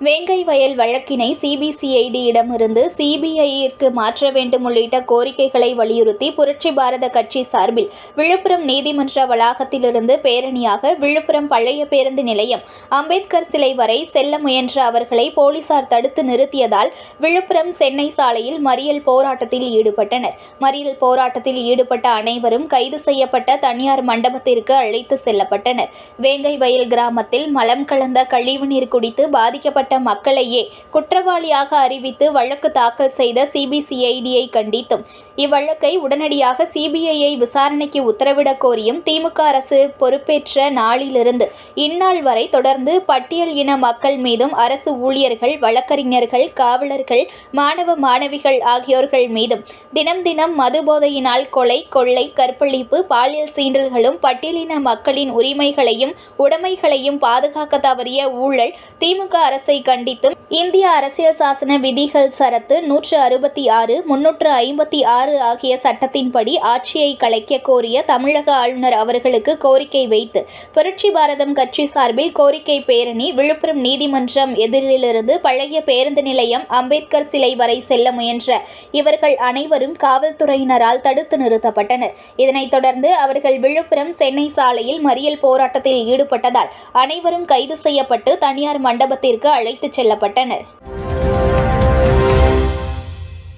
வேங்கை வயல் வழக்கினை சிபிசிஐடியிடமிருந்து சிபிஐயிற்கு மாற்ற வேண்டும் உள்ளிட்ட கோரிக்கைகளை வலியுறுத்தி புரட்சி பாரத கட்சி சார்பில் விழுப்புரம் நீதிமன்ற வளாகத்திலிருந்து பேரணியாக விழுப்புரம் பழைய பேருந்து நிலையம் அம்பேத்கர் சிலை வரை செல்ல முயன்ற அவர்களை போலீசார் தடுத்து நிறுத்தியதால் விழுப்புரம் சென்னை சாலையில் மறியல் போராட்டத்தில் ஈடுபட்டனர். மறியல் போராட்டத்தில் ஈடுபட்ட அனைவரும் கைது செய்யப்பட்ட தனியார் மண்டபத்திற்கு அழைத்து செல்லப்பட்டனர். வேங்கை வயல் கிராமத்தில் மலம் கலந்த கழிவுநீர் குடித்து பாதிக்கப்பட்ட மக்களையே குற்றவாளியாக அறிவித்து வழக்கு தாக்கல் செய்த சிபிசிஐடியை கண்டித்தும். இவ்வழக்கை உடனடியாக சிபிஐயை விசாரணைக்கு உத்தரவிடக் கோரியும் திமுக அரசு பொறுப்பேற்ற நாளிலிருந்து இந்நாள் வரை தொடர்ந்து பட்டியல் இன மக்கள் மீதும் அரசு ஊழியர்கள் வழக்கறிஞர்கள் காவலர்கள் மாணவ மாணவிகள் ஆகியோர்கள் மீதும் தினம் தினம் மது போதையினால் கொலை கொள்ளை கற்பழிப்பு பாலியல் சீண்டல்களும் பட்டியலின மக்களின் உரிமைகளையும் உடைமைகளையும் பாதுகாக்க தவறிய ஊழல் திமுக அரசை கண்டித்தும் இந்திய அரசியல் சாசன விதிகள் சரத்து நூற்று அறுபத்தி ஆறு முன்னூற்று ஐம்பத்தி ஆறு ஆகிய சட்டத்தின்படி ஆட்சியை கலைக்க கோரிய தமிழக ஆளுநர் அவர்களுக்கு கோரிக்கை வைத்து புரட்சி பாரதம் கட்சி சார்பில் கோரிக்கை பேரணி விழுப்புரம் நீதிமன்றம் எதிரிலிருந்து பழைய பேருந்து நிலையம் அம்பேத்கர் சிலை வரை செல்ல முயன்ற இவர்கள் அனைவரும் காவல்துறையினரால் தடுத்து நிறுத்தப்பட்டனர். இதனைத் தொடர்ந்து அவர்கள் விழுப்புரம் சென்னை சாலையில் மறியல் போராட்டத்தில் ஈடுபட்டதால் அனைவரும் கைது செய்யப்பட்டு தனியார் மண்டபத்திற்கு அழைத்துச் செல்லப்பட்டனர்.